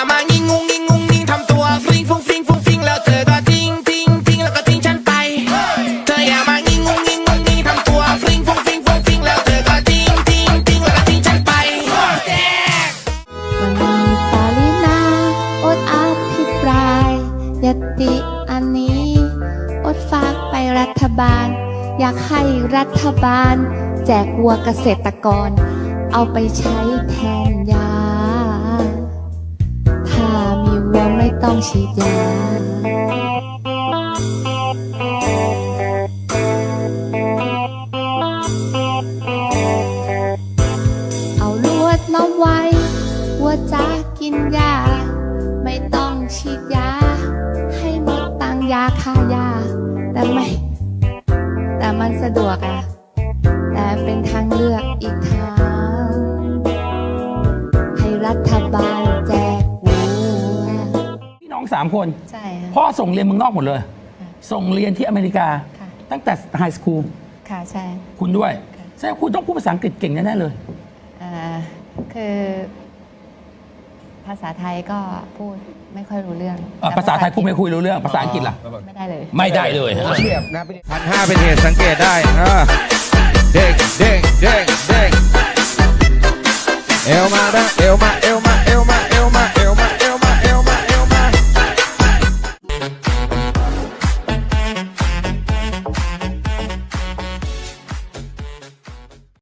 อยามางิงงุงงิงงุงงิงทำตัวฟริ้งฟุ้งฟริ้งฟุ้งฟริ้งแล้วเธอก็ทิ้งทิ้งทิ้งแล้วก็ทิ้งฉันไป เธออย่ามางิงงุงงิงงุงงิงทำตัวฟริ้งฟุ้งฟริ้งฟุ้งฟริ้งแล้วเธอก็ทิ้งทิ้งทิ้งแล้วก็ทิ้งฉันไปวันนี้ปาลินาอดอภิปรายยติอันนี้อดฝากไปรัฐบาล อยากให้รัฐบาล แจกวัวเกษตรกร เอาไปใช้แทน ฉีดยาเอาลวดล้อมไว้วัวจะกินยา ไม่ต้องฉีดยา ให้หมดตังยาค่ายา แต่ไม่ แต่มันสะดวกอะแต่เป็นทางเลือกอีกทาง ให้รัฐบาลแจก องสามคน ใช่ค่ะ พ่อส่งเรียนเมืองนอกหมดเลยส่งเรียนที่อเมริกา ค่ะ ตั้งแต่ไฮสคูลค่ะ ใช่ คุณด้วยค่ะ แสดงว่าคุณต้องพูดภาษาอังกฤษเก่งแน่ๆเลย อ่าคือภาษาไทยก็พูดไม่ค่อยรู้เรื่องอะภาษาไทยพูดไม่คุยรู้เรื่อง ภาษาอังกฤษล่ะ ไม่ได้เลย ไม่ได้เลยเทียบนะพันห้าเป็นเหตุสังเกตได้อ่าเด้งเด้งเด้งเด้งเอวมานะเอวมาเอวมา